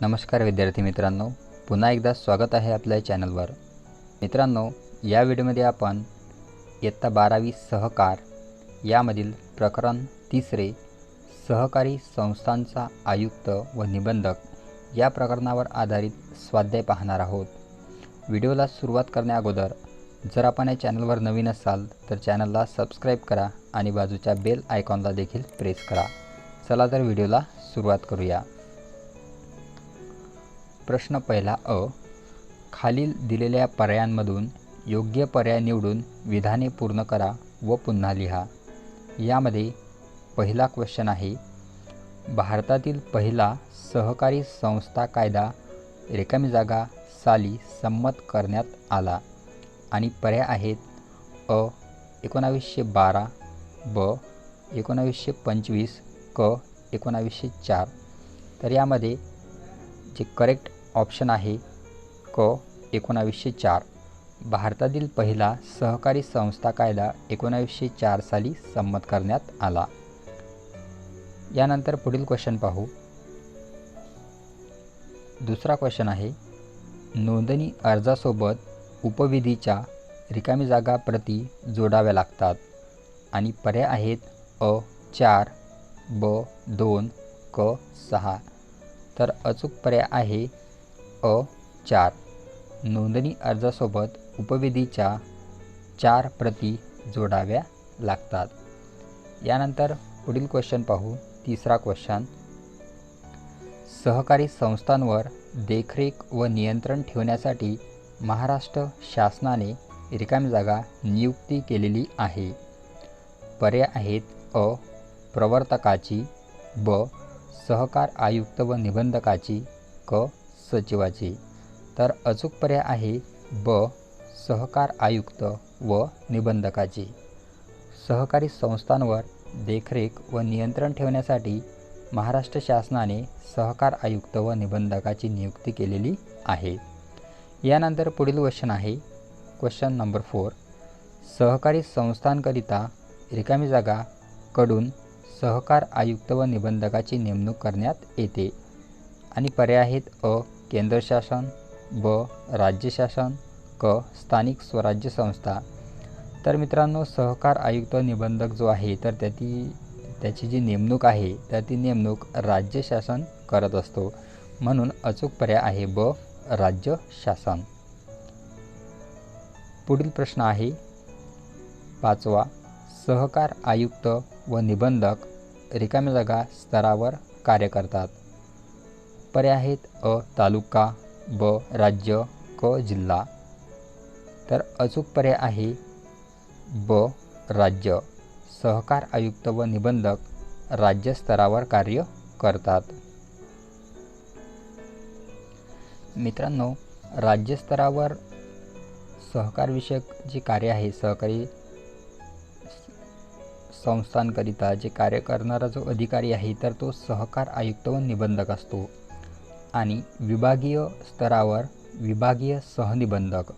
नमस्कार विद्यार्थी मित्रांनो पुन्हा एकदा स्वागत आहे आपल्या चॅनलवर. मित्रांनो या व्हिडिओमध्ये आपण इयत्ता बारावी सहकार यामधील प्रकरण तिसरे सहकारी संस्थांचा आयुक्त व निबंधक या प्रकरणावर आधारित स्वाध्याय पाहणार आहोत. व्हिडिओला सुरुवात करण्याअगोदर जर आपण या चॅनलवर नवीन असाल तर चॅनलला सबस्क्राईब करा आणि बाजूच्या बेल आयकॉनला देखील प्रेस करा. चला तर व्हिडिओला सुरुवात करूया. प्रश्न पहिला अ. खालील दिलेल्या पर्यायांमधून योग्य पर्याय निवडून विधाने पूर्ण करा व पुन्हा लिहा. यामध्ये पहिला क्वेश्चन आहे भारतातील पहिला सहकारी संस्था कायदा रिकामी जागा साली संमत करण्यात आला आणि पर्याय आहेत अ. एकोणावीसशे बारा ब. एकोणावीसशे पंचवीस क. एकोणावीसशे चार. तर यामध्ये जे करेक्ट ऑप्शन आहे क एकोणावीसशे चार. भारतातील पहिला सहकारी संस्था कायदा एकोणावीसशे चार साली संमत करण्यात आला. यानंतर पुढील क्वेश्चन पाहू. दुसरा क्वेश्चन आहे नोंदणी अर्जासोबत उपविधीच्या रिकामी जागा प्रती जोडाव्या लागतात आणि पर्याय आहेत अ चार ब दोन क सहा. तर अचूक पर्याय आहे अ चार. नोंदणी अर्जासोबत उपविधीच्या चार प्रती जोडाव्या लागतात. यानंतर पुढील क्वेश्चन पाहू. तिसरा क्वेश्चन सहकारी संस्थांवर देखरेख व नियंत्रण ठेवण्यासाठी महाराष्ट्र शासनाने रिकामी जागा नियुक्ती केलेली आहे. पर्याय आहेत अ प्रवर्तकाची ब सहकार आयुक्त व निबंधकाची क सचिवाची. तर अचूक पर्याय आहे ब सहकार आयुक्त व निबंधकाची. सहकारी संस्थांवर देखरेख व नियंत्रण ठेवण्यासाठी महाराष्ट्र शासनाने सहकार आयुक्त व निबंधकाची नियुक्ती केलेली आहे. यानंतर पुढील क्वेश्चन आहे. क्वेश्चन नंबर फोर सहकारी संस्थांकरिता रिकामी जागा कडून सहकार आयुक्त व निबंधकाची नेमणूक करण्यात येते. आणि पर्याय आहेत अ केंद्र शासन ब राज्य शासन क स्थानिक स्वराज्य संस्था. तर मित्रांनो सहकार आयुक्त निबंधक जो आहे तर त्याची त्याची जी नेमणूक आहे तर ती नेमणूक राज्य शासन करत असतो. म्हणून अचूक पर्याय आहे ब राज्य शासन. पुढील प्रश्न आहे पाचवा सहकार आयुक्त व निबंधक रिकाम्या जागा स्तरावर कार्य करतात. पर्याय आहेत अ तालुका ब राज्य क जिल्हा. तर अचूक पर्याय आहे ब राज्य. सहकार आयुक्त व निबंधक राज्यस्तरावर कार्य करतात. मित्रांनो राज्यस्तरावर सहकारविषयक जे कार्य आहे सहकारी संस्थांकरिता जे कार्य करणारा जो अधिकारी आहे तर तो सहकार आयुक्त व निबंधक असतो. आणि विभागीय स्तरावर विभागीय सहनिबंधक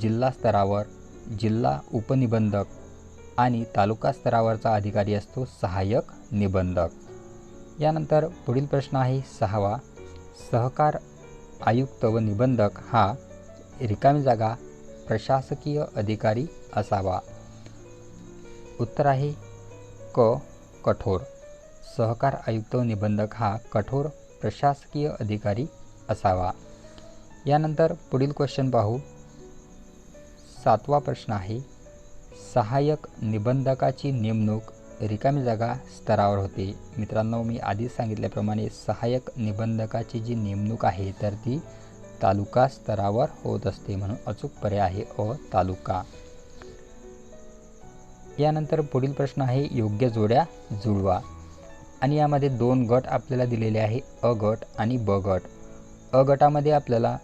जिल्हा स्तरावर जिल्हा उपनिबंधक आणि तालुका स्तरावरचा अधिकारी असतो सहाय्यक निबंधक. यानंतर पुढील प्रश्न आहे सहावा. सहकार आयुक्त व निबंधक हा रिकामी जागा प्रशासकीय अधिकारी असावा. उत्तर आहे क कठोर. सहकार आयुक्त व निबंधक हा कठोर प्रशासकीय अधिकारी असावा. यानंतर पुढील क्वेश्चन पाहू. सातवा प्रश्न आहे सहाय्यक निबंधकाची नेमणूक रिकामी जागा स्तरावर होते. मित्रांनो मी आधीच सांगितल्याप्रमाणे सहाय्यक निबंधकाची जी नेमणूक आहे तर ती तालुका स्तरावर होत असते म्हणून अचूक पर्याय आहे अ तालुका. यानंतर पुढील प्रश्न आहे योग्य जोड्या जुळवा. आणि यामध्ये दोन गट आपल्याला दिलेले आहे अ गट आणि ब गट. अ गटामध्ये आपल्याला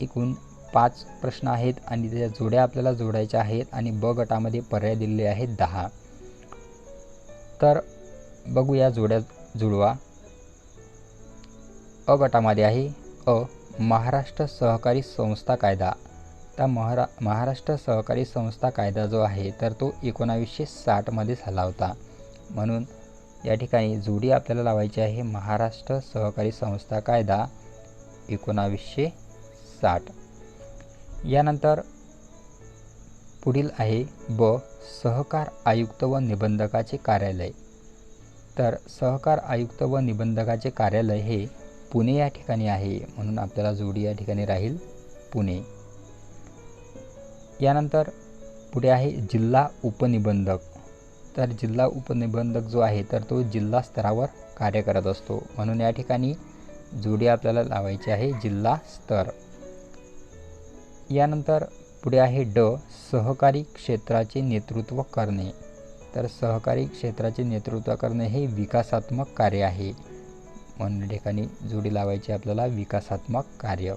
एकूण पाच प्रश्न आहेत आणि त्या जोड्या आपल्याला जोडायच्या आहेत आणि ब गटामध्ये पर्याय दिलेले आहेत दहा. तर बघूया जोड्या जुळवा. अ गटामध्ये आहे अ महाराष्ट्र सहकारी संस्था कायदा. त्या महारा महाराष्ट्र सहकारी संस्था कायदा जो आहे तर तो एकोणावीसशे साठमध्ये झाला होता. म्हणून या ठिकाणी जोडी आपल्याला लावायची आहे. महाराष्ट्र सहकारी संस्था कायदा एकोणावीसशे साठ. यानंतर पुढील आहे ब. सहकार आयुक्त व निबंधकाचे कार्यालय. तर सहकार आयुक्त व निबंधकाचे कार्यालय हे पुणे या ठिकाणी आहे. म्हणून आपल्याला जोडी या ठिकाणी राहील पुणे. यानंतर पुढे आहे जिल्हा उपनिबंधक. तर जिल्हा उपनिबंधक जो आहे तर तो जिल्हा स्तरावर कार्य करत असतो. म्हणून या ठिकाणी जोडी आपल्याला लावायची आहे जिल्हा स्तर. यानंतर पुढे आहे ड सहकारी क्षेत्राचे नेतृत्व करणे. तर सहकारी क्षेत्राचे नेतृत्व करणे हे विकासात्मक कार्य आहे. म्हणून या ठिकाणी जोडी लावायची आपल्याला विकासात्मक कार्य.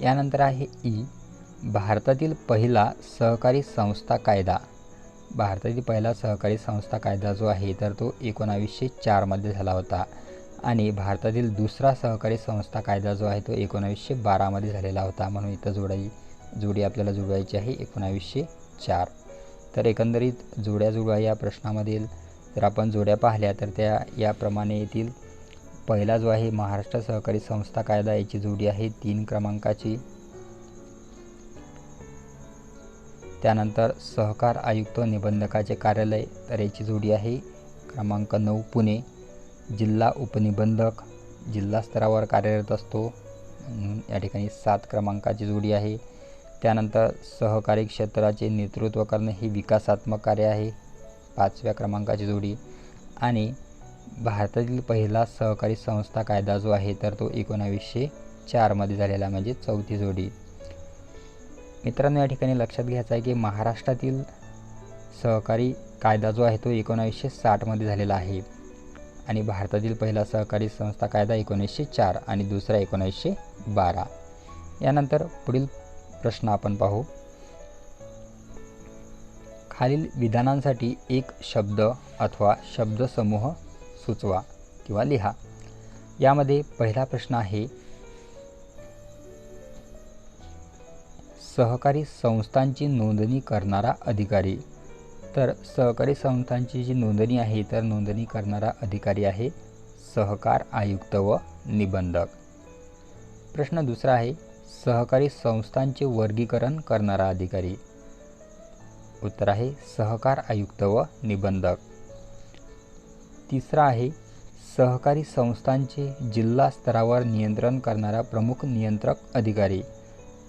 यानंतर आहे ई भारतातील पहिला सहकारी संस्था कायदा. भारतातील पहिला सहकारी संस्था कायदा जो आहे तर तो एकोणावीसशे चारमध्ये झाला होता. आणि भारतातील दुसरा सहकारी संस्था कायदा जो आहे तो एकोणावीसशे बारामध्ये झालेला होता. म्हणून इथं जोडाई जोडी आपल्याला जुळवायची आहे एकोणावीसशे चार. तर एकंदरीत जोड्या जुळवा या प्रश्नामधील जर आपण जोड्या पाहिल्या तर त्या याप्रमाणे येतील. पहिला जो आहे महाराष्ट्र सहकारी संस्था कायदा याची जोडी आहे तीन क्रमांकाची. त्यानंतर सहकार आयुक्त निबंधकाचे कार्यालय तर याची जोडी आहे. क्रमांक नऊ पुणे. जिल्हा उपनिबंधक जिल्हा स्तरावर कार्यरत असतो. या ठिकाणी सात क्रमांकाची जोडी आहे. त्यानंतर सहकारी क्षेत्राचे नेतृत्व करणे हे विकासात्मक कार्य आहे. पाचव्या क्रमांकाची जोडी. आणि भारतातील पहिला सहकारी संस्था कायदा जो आहे तर तो एकोणावीसशे चारमध्ये झालेला म्हणजे चौथी जोडी. मित्रांनो या ठिकाणी लक्षात घ्यायचं आहे की महाराष्ट्रातील सहकारी कायदा जो आहे तो एकोणावीसशे साठमध्ये झालेला आहे. आणि भारतातील पहिला सहकारी संस्था कायदा एकोणीसशे चार आणि दुसरा एकोणीसशे बारा. यानंतर पुढील प्रश्न आपण पाहू. खालील विधानांसाठी एक शब्द अथवा शब्दसमूह सुचवा किंवा लिहा. यामध्ये पहिला प्रश्न आहे सहकारी संस्थांची नोंदणी करणारा अधिकारी. तर सहकारी संस्थांची जी नोंदणी आहे तर नोंदणी करणारा अधिकारी आहे सहकार आयुक्त व निबंधक. प्रश्न दुसरा आहे सहकारी संस्थांचे वर्गीकरण करणारा अधिकारी. उत्तर आहे सहकार आयुक्त व निबंधक. तिसरा आहे सहकारी संस्थांचे जिल्हा स्तरावर नियंत्रण करणारा प्रमुख नियंत्रक अधिकारी.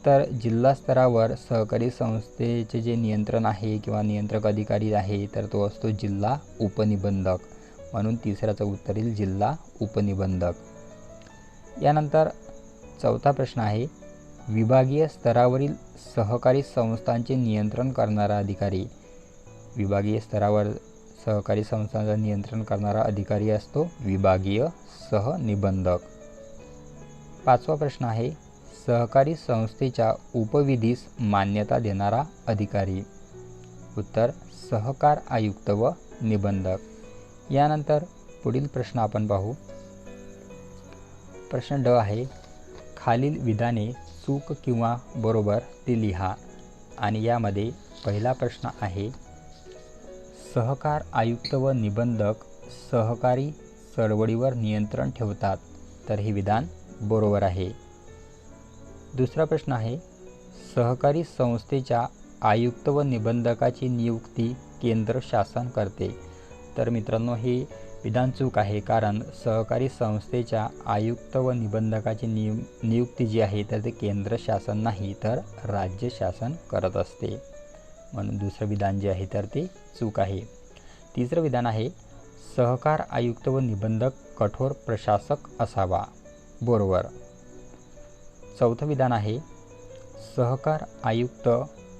तर जिल्हा स्तरावर सहकारी संस्थेचे जे नियंत्रण आहे किंवा नियंत्रक अधिकारी आहे तर तो असतो जिल्हा उपनिबंधक. म्हणून तिसऱ्याचं उत्तर येईल जिल्हा उपनिबंधक. यानंतर चौथा प्रश्न आहे विभागीय स्तरावरील सहकारी संस्थांचे नियंत्रण करणारा अधिकारी. विभागीय स्तरावर सहकारी संस्थांचं नियंत्रण करणारा अधिकारी असतो विभागीय सहनिबंधक. पाचवा प्रश्न आहे सहकारी संस्थेच्या उपविधीस मान्यता देणारा अधिकारी. उत्तर सहकार आयुक्त व निबंधक. यानंतर पुढील प्रश्न आपण पाहू. प्रश्न ड आहे खालील विधाने चूक किंवा बरोबर ते लिहा. आणि यामध्ये पहिला प्रश्न आहे सहकार आयुक्त व निबंधक सहकारी चळवळीवर नियंत्रण ठेवतात तर हे विधान बरोबर आहे. दुसरा प्रश्न आहे सहकारी संस्थेच्या आयुक्त व निबंधकाची नियुक्ती केंद्र शासन करते. तर मित्रांनो हे विधान चूक आहे कारण सहकारी संस्थेच्या आयुक्त व निबंधकाची नियु नियुक्ती जी आहे तर ते केंद्र शासन नाही तर राज्य शासन करत असते. म्हणून दुसरं विधान जे आहे तर ते चूक आहे. तिसरं विधान आहे सहकार आयुक्त व निबंधक कठोर प्रशासक असावा. बरोबर. चौथं विधान आहे सहकार आयुक्त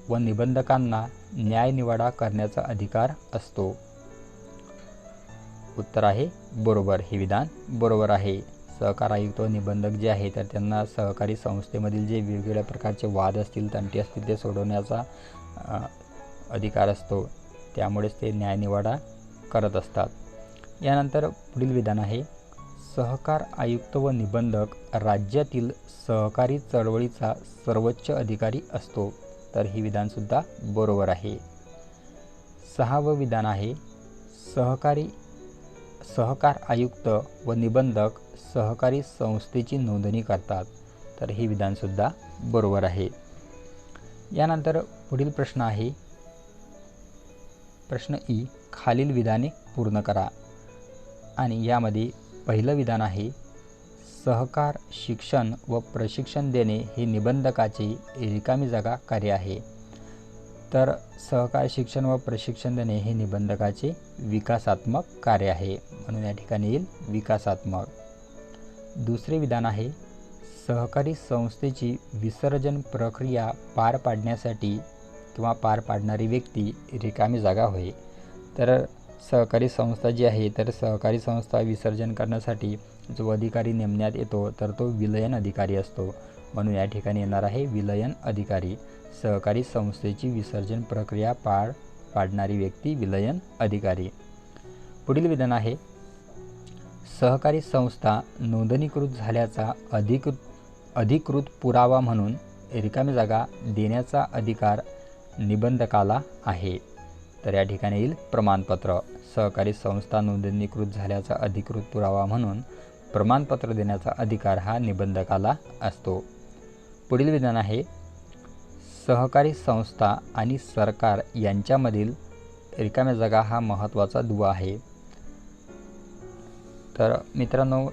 व निबंधकांना न्यायनिवाडा करण्याचा अधिकार असतो. उत्तर आहे बरोबर. हे विधान बरोबर आहे. सहकार आयुक्त व निबंधक जे आहे तर त्यांना सहकारी संस्थेमधील जे वेगवेगळ्या प्रकारचे वाद असतील तंटी असतील ते सोडवण्याचा अधिकार असतो. त्यामुळेच ते न्यायनिवाडा करत असतात. यानंतर पुढील विधान आहे सहकार आयुक्त व निबंधक राज्यातील सहकारी चळवळीचा सर्वोच्च अधिकारी असतो तर ही विधानसुद्धा बरोबर आहे. सहावं विधान आहे सहकारी सहकार आयुक्त व निबंधक सहकारी संस्थेची नोंदणी करतात तर हे विधानसुद्धा बरोबर आहे. यानंतर पुढील प्रश्न आहे प्रश्न ई खालील विधाने पूर्ण करा आणि यामध्ये पहिलं विधान आहे सहकार शिक्षण व प्रशिक्षण देणे हे निबंधकाचे रिकामी जागा कार्य आहे. तर सहकार शिक्षण व प्रशिक्षण देणे हे निबंधकाचे विकासात्मक कार्य आहे. म्हणून या ठिकाणी येईल विकासात्मक. दुसरे विधान आहे सहकारी संस्थेची विसर्जन प्रक्रिया पार पाडण्यासाठी किंवा पार पाडणारी व्यक्ती रिकामी जागा होय. तर सहकारी संस्था जी आहे तर सहकारी संस्था विसर्जन करण्यासाठी जो अधिकारी नेमण्यात येतो तर तो विलयन अधिकारी असतो. म्हणून या ठिकाणी येणार आहे विलयन अधिकारी. सहकारी संस्थेची विसर्जन प्रक्रिया पार पाडणारी व्यक्ती विलयन अधिकारी. पुढील विधान आहे सहकारी संस्था नोंदणीकृत झाल्याचा अधिकृत अधिकृत पुरावा म्हणून रिकामी जागा देण्याचा अधिकार निबंधकाला आहे. तर या ठिकाणी येईल प्रमाणपत्र. सहकारी संस्था नोंदणीकृत झाल्याचा अधिकृत पुरावा म्हणून प्रमाणपत्र देण्याचा अधिकार हा निबंधकाला असतो. पुढील विधान आहे सहकारी संस्था आणि सरकार यांच्यामधील रिकाम्या जागा हा महत्त्वाचा दुवा आहे. तर मित्रांनो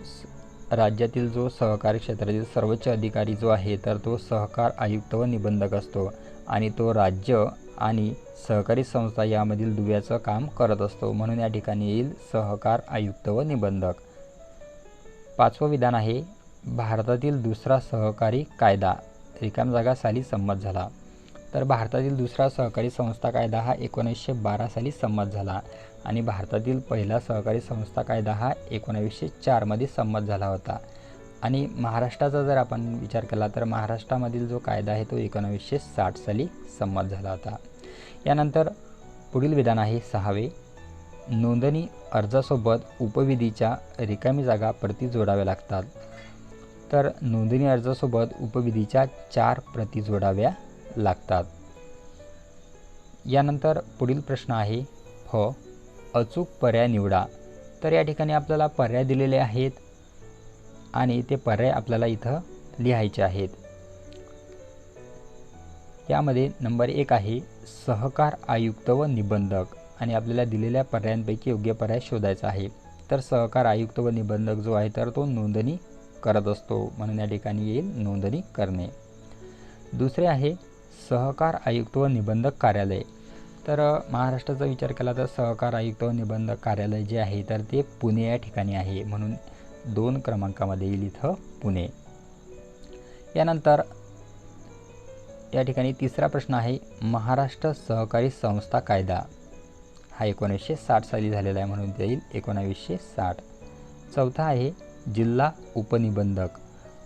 राज्यातील जो सहकारी क्षेत्रातील सर्वोच्च अधिकारी जो आहे तर तो सहकार आयुक्त व निबंधक असतो आणि तो राज्य आणि सहकारी संस्था यामधील दुव्याचं काम करत असतो. म्हणून या ठिकाणी येईल सहकार आयुक्त व निबंधक. पाचवं विधान आहे भारतातील दुसरा सहकारी कायदा. रिकाम जागा साली संमत झाला. तर भारतातील दुसरा सहकारी संस्था कायदा हा एकोणीसशे बारा साली संमत झाला आणि भारतातील पहिला सहकारी संस्था कायदा हा एकोणावीसशे चारमध्ये संमत झाला होता. आणि महाराष्ट्राचा जर आपण विचार केला तर महाराष्ट्रामधील जो कायदा आहे तो एकोणावीसशे साठ साली संमत झाला होता. यानंतर पुढील विधान आहे सहावे. नोंदणी अर्जासोबत उपविधीच्या रिकामी जागा प्रती जोडाव्या लागतात. तर नोंदणी अर्जासोबत उपविधीच्या चार प्रती जोडाव्या लागतात. यानंतर पुढील प्रश्न आहे फ. अचूक पर्याय निवडा. तर या ठिकाणी आपल्याला पर्याय दिलेले आहेत आणि ते पर्याय आपल्याला इथं लिहायचे आहेत. यामध्ये नंबर एक आहे सहकार आयुक्त व निबंधक. आणि आपल्याला दिलेल्या पर्यायांपैकी योग्य पर्याय शोधायचा आहे. तर सहकार आयुक्त व निबंधक जो आहे तर तो नोंदणी करत असतो. म्हणून या ठिकाणी येईल नोंदणी करणे. दुसरे आहे सहकार आयुक्त व निबंधक कार्यालय. तर महाराष्ट्राचा विचार केला तर सहकार आयुक्त व निबंधक कार्यालय जे आहे तर ते पुणे या ठिकाणी आहे. म्हणून दोन क्रमांकामध्ये येईल इथं पुणे. यानंतर या ठिकाणी तिसरा प्रश्न आहे महाराष्ट्र सहकारी संस्था कायदा. हा एकोणीसशे साठ साली झालेला आहे म्हणून ते येईल एकोणावीसशे साठ. चौथा आहे जिल्हा उपनिबंधक.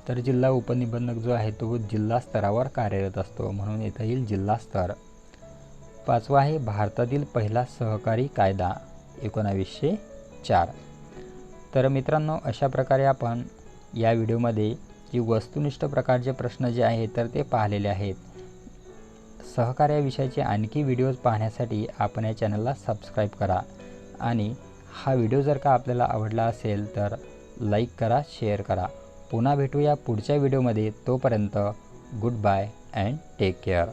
तर जिल्हा उपनिबंधक जो आहे तो जिल्हा स्तरावर कार्यरत असतो म्हणून येता येईल जिल्हा स्तर. पाचवा आहे भारतातील पहिला सहकारी कायदा एकोणावीसशे चार. तर मित्रांनो अशा प्रकारे आपण या व्हिडिओमध्ये जी वस्तुनिष्ठ प्रकारचे प्रश्न जे आहेत तर ते पाहिलेले आहेत. सहकार्याविषयीचे आणखी व्हिडिओज पाहण्यासाठी आपण या चॅनलला सबस्क्राईब करा. आणि हा व्हिडिओ जर का आपल्याला आवडला असेल तर लाईक करा शेअर करा. पुन्हा भेटूया पुढच्या व्हिडिओमध्ये. तोपर्यंत good bye and take care.